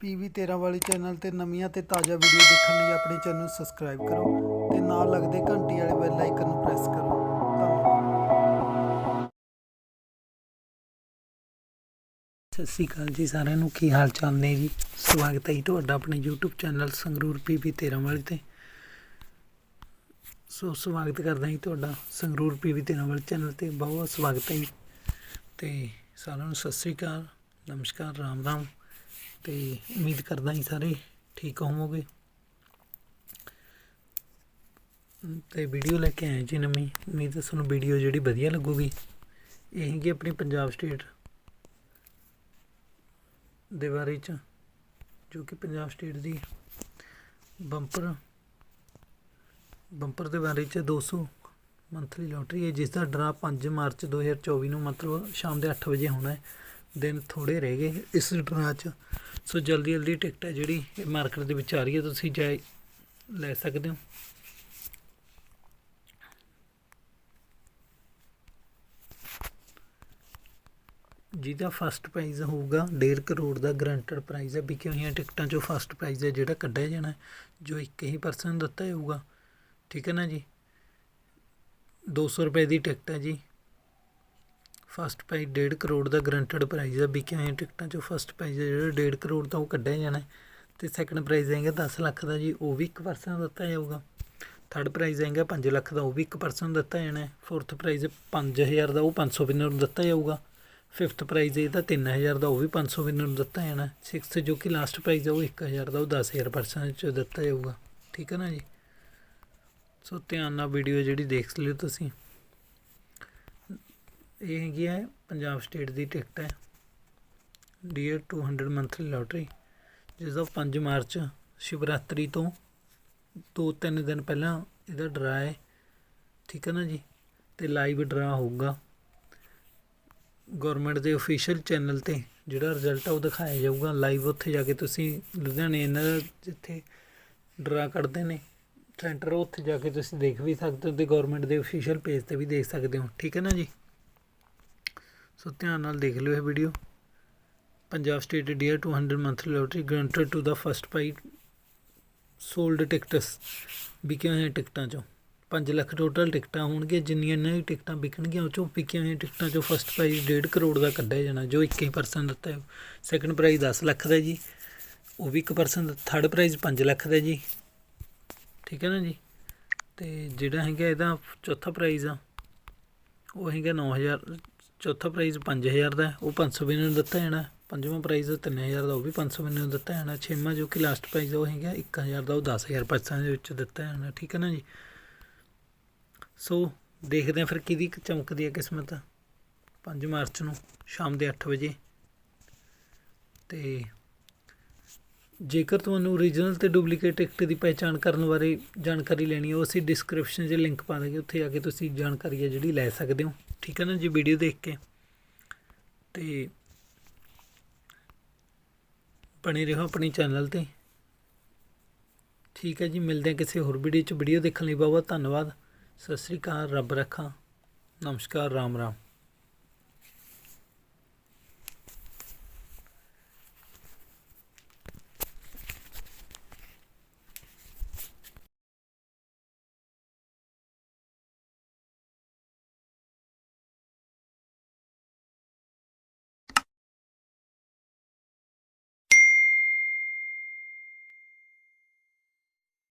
PV 13 ਵਾਲੇ channel ਤੇ ਨਵੀਆਂ ਤੇ ਤਾਜ਼ਾ ਵੀਡੀਓ ਦੇਖਣ ਲਈ ਆਪਣੇ ਚੈਨਲ ਨੂੰ ਸਬਸਕ੍ਰਾਈਬ ਕਰੋ ਤੇ ਨਾਲ ਲੱਗਦੇ ਘੰਟੀ ਵਾਲੇ ਬੈਲ ਆਈਕਨ ਨੂੰ ਪ੍ਰੈਸ ਕਰੋ। ਸਤਿ ਸ਼੍ਰੀ ਅਕਾਲ ਜੀ ਸਾਰਿਆਂ ਨੂੰ। ਕੀ ਹਾਲ ਚਾਲ ਨੇ ਜੀ? ਸਵਾਗਤ ਹੈ ਜੀ ਤੁਹਾਡਾ ਆਪਣੇ YouTube ਚੈਨਲ ਸੰਗਰੂਰ ਪੀਵੀ 13 ਵਾਲੇ ਤੇ। ਸੋ ਸਵਾਗਤ ਕਰਦਾ ਜੀ ਤੁਹਾਡਾ ਸੰਗਰੂਰ ਪੀਵੀ 13 ਵਾਲੇ ਚੈਨਲ ਤੇ। ਬਹੁਤ ਬਹੁਤ ਸਵਾਗਤ ਹੈ ਜੀ। ਤੇ ਸਾਰਿਆਂ ਨੂੰ ਸਤਿ ਸ਼੍ਰੀ ਅਕਾਲ। ਨਮਸਕਾਰ ਰਾਮ ਰਾਮ ਤੇ ਉਮੀਦ ਕਰਦਾ ਹਾਂ ਸਾਰੇ ਠੀਕ ਹੋਵੋਗੇ। ਤੇ ਵੀਡੀਓ ਲੈ ਕੇ ਆਏ ਜੀ ਨਵੀਂ। ਉਮੀਦ ਹੈ ਤੁਹਾਨੂੰ ਵੀਡੀਓ ਜਿਹੜੀ ਵਧੀਆ ਲੱਗੂਗੀ। ਇਹ ਹੈਗੀ ਆਪਣੀ ਪੰਜਾਬ ਸਟੇਟ ਦੇ ਬਾਰੇ ਚ, ਜੋ ਕਿ ਪੰਜਾਬ ਸਟੇਟ ਦੀ ਬੰਪਰ ਬੰਪਰ ਦੇ ਬਾਰੇ ਚ 200 ਮੰਥਲੀ ਲੋਟਰੀ ਹੈ ਜਿਸ ਦਾ ਡਰਾ 5 ਮਾਰਚ 2024 ਨੂੰ ਮਤਲਬ ਸ਼ਾਮ ਦੇ 8 ਵਜੇ ਹੋਣਾ ਹੈ। ਦਿਨ ਥੋੜੇ ਰਹਿ ਗਏ ਇਸ ਡਰਾ 'ਚ। ਸੋ ਜਲਦੀ ਜਲਦੀ ਟਿਕਟ ਹੈ ਜਿਹੜੀ ਇਹ ਮਾਰਕੀਟ ਦੇ ਵਿੱਚ ਆ ਰਹੀ ਹੈ, ਤੁਸੀਂ ਜਾ ਲੈ ਸਕਦੇ ਹੋ। ਜਿਹਦਾ ਫਸਟ ਪ੍ਰਾਈਜ਼ ਹੋਊਗਾ 1.5 ਕਰੋੜ ਦਾ ਗਰੰਟਡ ਪ੍ਰਾਈਜ਼ ਹੈ। ਵਿਕੀਆਂ ਹੋਈਆਂ ਟਿਕਟਾਂ 'ਚੋਂ ਫਸਟ ਪ੍ਰਾਈਜ਼ ਹੈ ਜਿਹੜਾ ਕੱਢਿਆ ਜਾਣਾ ਜੋ ਇੱਕ ਹੀ ਪਰਸਨ ਦਿੱਤਾ ਜਾਊਗਾ। ਠੀਕ ਹੈ ਨਾ ਜੀ? 200 ਰੁਪਏ ਦੀ ਟਿਕਟ ਹੈ ਜੀ। ਫਸਟ ਪ੍ਰਾਈਜ਼ ਡੇਢ ਕਰੋੜ ਦਾ ਗਰੰਟਡ ਪ੍ਰਾਈਜ਼ ਆ। ਵਿਕਿਆ ਹੋਈਆਂ ਟਿਕਟਾਂ 'ਚੋਂ ਫਸਟ ਪ੍ਰਾਈਜ਼ ਹੈ ਜਿਹੜਾ ਡੇਢ ਕਰੋੜ ਦਾ ਉਹ ਕੱਢਿਆ ਜਾਣਾ। ਅਤੇ ਤੇ ਸੈਕੰਡ ਪ੍ਰਾਈਜ਼ ਹੈਗਾ 10 ਲੱਖ ਦਾ ਜੀ, ਉਹ ਵੀ ਇੱਕ ਪਰਸਨ ਦਿੱਤਾ ਜਾਊਗਾ। ਥਰਡ ਪ੍ਰਾਈਜ਼ ਹੈਗਾ 5 ਲੱਖ ਦਾ, ਉਹ ਵੀ ਇੱਕ ਪਰਸਨ ਦਿੱਤਾ ਜਾਣਾ। ਫੋਰਥ ਪ੍ਰਾਈਜ਼ 5000 ਦਾ, ਉਹ 500 ਵਿਨਰ ਨੂੰ ਦਿੱਤਾ ਜਾਊਗਾ। ਫਿਫਥ ਪ੍ਰਾਈਜ਼ ਇਹਦਾ 3000 ਦਾ, ਉਹ ਵੀ 500 ਵਿਨਰ ਨੂੰ ਦਿੱਤਾ ਜਾਣਾ। ਸਿਕਸਥ ਜੋ ਕਿ ਲਾਸਟ ਪ੍ਰਾਈਜ਼ ਆ, ਉਹ 1000 ਦਾ, ਉਹ 10000 ਪਰਸਨ ਚ ਦਿੱਤਾ ਜਾਊਗਾ। ਠੀਕ ਹੈ ਨਾ ਜੀ? ਸੋ ਧਿਆਨ ਨਾਲ ਵੀਡੀਓ ਜਿਹੜੀ ਦੇਖ ਲਿਓ ਤੁਸੀਂ। ਇਹ ਹੈਗੀ ਹੈ ਪੰਜਾਬ ਸਟੇਟ ਦੀ ਟਿਕਟ ਹੈ। ਡੀਅਰ 200 ਮੰਥਲੀ ਲੋਟਰੀ ਜਿਸ ਦਾ 5 ਮਾਰਚ ਸ਼ਿਵਰਾਤਰੀ ਤੋਂ ਦੋ ਤਿੰਨ ਦਿਨ ਪਹਿਲਾਂ ਇਹਦਾ ਡਰਾ ਹੈ। ਠੀਕ ਹੈ ਨਾ ਜੀ? ਤੇ ਲਾਈਵ ਡਰਾ ਹੋਊਗਾ। ਗਵਰਨਮੈਂਟ ਦੇ ਅਫੀਸ਼ੀਅਲ ਚੈਨਲ ਤੇ ਜਿਹੜਾ ਰਿਜ਼ਲਟ ਆ ਉਹ ਦਿਖਾਇਆ ਜਾਊਗਾ। ਲਾਈਵ ਉੱਥੇ ਜਾ ਕੇ ਤੁਸੀਂ ਲੁਧਿਆਣੇ ਇਹਨਾਂ ਦਾ ਜਿੱਥੇ ਡਰਾ ਕੱਢਦੇ ਨੇ ਸੈਂਟਰ ਉੱਥੇ ਜਾ ਕੇ ਤੁਸੀਂ ਦੇਖ ਵੀ ਸਕਦੇ ਹੋ ਤੇ ਗਵਰਨਮੈਂਟ ਦੇ ਅਫੀਸ਼ੀਅਲ ਪੇਜ ਤੇ ਵੀ ਦੇਖ ਸਕਦੇ ਹੋ। ਠੀਕ ਹੈ ਨਾ ਜੀ? ਸੋ ਧਿਆਨ ਨਾਲ ਦੇਖ ਲਿਓ ਇਹ video Punjab state dear 200 monthly lottery guaranteed to the first prize sold tickets ਵਿਕੀਆਂ ਹੋਈਆਂ ਟਿਕਟਾਂ ਚੋਂ। 5 ਲੱਖ ਟੋਟਲ ਟਿਕਟਾਂ ਹੋਣਗੀਆਂ, ਜਿੰਨੀਆਂ ਇਹਨਾਂ ਦੀ ਟਿਕਟਾਂ ਵਿਕਣਗੀਆਂ, ਉਹ ਚੋਂ ਵਿਕੀਆਂ ਹੋਈਆਂ ਟਿਕਟਾਂ ਚੋਂ ਫਸਟ ਪ੍ਰਾਈਜ਼ 1.5 ਕਰੋੜ ਦਾ ਕੱਢਿਆ ਜਾਣਾ, ਜੋ 21% ਦਿੱਤਾ ਹੈ। ਸੈਕੰਡ ਪ੍ਰਾਈਜ਼ 10 ਲੱਖ ਦਾ ਜੀ, ਉਹ ਵੀ 1% ਥਰਡ ਪ੍ਰਾਈਜ਼ 5 ਲੱਖ ਦਾ ਜੀ। ਠੀਕ ਹੈ ਨਾ ਜੀ? ਤੇ ਜਿਹੜਾ ਹੈਗਾ ਇਹਦਾ ਚੌਥਾ ਪ੍ਰਾਈਜ਼ ਆ, ਉਹ ਹੈਗਾ 9000 ਚੌਥਾ ਪ੍ਰਾਈਜ਼ 5000 ਦਾ ਹੈ, ਉਹ 500 ਵੀ ਨੂੰ ਦਿੱਤਾ ਜਾਣਾ। ਪੰਜਵਾਂ ਪ੍ਰਾਈਜ਼ 3000 ਦਾ ਉਹ ਵੀ 500 ਵੀ ਨੂੰ ਦਿੱਤਾ ਜਾਣਾ। ਛੇਵਾਂ ਜੋ ਕਿ ਲਾਸਟ ਪ੍ਰਾਈਜ਼ ਉਹ ਹੈਗਾ 1000 ਦਾ ਉਹ 10000 ਪਰਸੈਂਟ ਦੇ ਵਿੱਚ ਦਿੱਤਾ ਜਾਣਾ ਠੀਕ ਹੈ ਨਾ ਜੀ? ਸੋ ਦੇਖਦੇ ਹਾਂ ਫਿਰ ਕਿਹਦੀ ਚਮਕਦੀ ਹੈ ਕਿਸਮਤ। 5 ਮਾਰਚ ਨੂੰ ਸ਼ਾਮ ਦੇ 8 ਵਜੇ। ਤੇ ਜੇਕਰ ਤੁਹਾਨੂੰ ਓਰੀਜਨਲ ਤੇ ਡੁਪਲੀਕੇਟ ਟਿਕਟ ਦੀ ਪਹਿਚਾਣ ਕਰਨ ਬਾਰੇ ਜਾਣਕਾਰੀ ਲੈਣੀ ਹੈ ਉਹ ਅਸੀਂ ਡਿਸਕ੍ਰਿਪਸ਼ਨ 'ਚ ਲਿੰਕ ਪਾ ਦਾਂਗੇ ਉੱਥੇ ਆ ਕੇ ਤੁਸੀਂ ਜਾਣਕਾਰੀ ਹੈ ਜਿਹੜੀ ਲੈ ਸਕਦੇ ਹੋ। ਠੀਕ ਹੈ ਨਾ ਜੀ ਵੀਡੀਓ ਦੇਖ ਕੇ। ਤੇ ਬਣੇ ਰਹੋ ਆਪਣੇ ਚੈਨਲ ਤੇ। ਠੀਕ ਹੈ ਜੀ, ਮਿਲਦੇ ਹਾਂ ਕਿਸੇ ਹੋਰ ਵੀਡੀਓ 'ਚ। ਵੀਡੀਓ ਦੇਖਣ ਲਈ ਬਹੁਤ ਬਹੁਤ ਧੰਨਵਾਦ। ਸਤਿ ਸ੍ਰੀ ਅਕਾਲ, ਰੱਬ ਰੱਖਾ। ਨਮਸਕਾਰ, ਰਾਮ ਰਾਮ।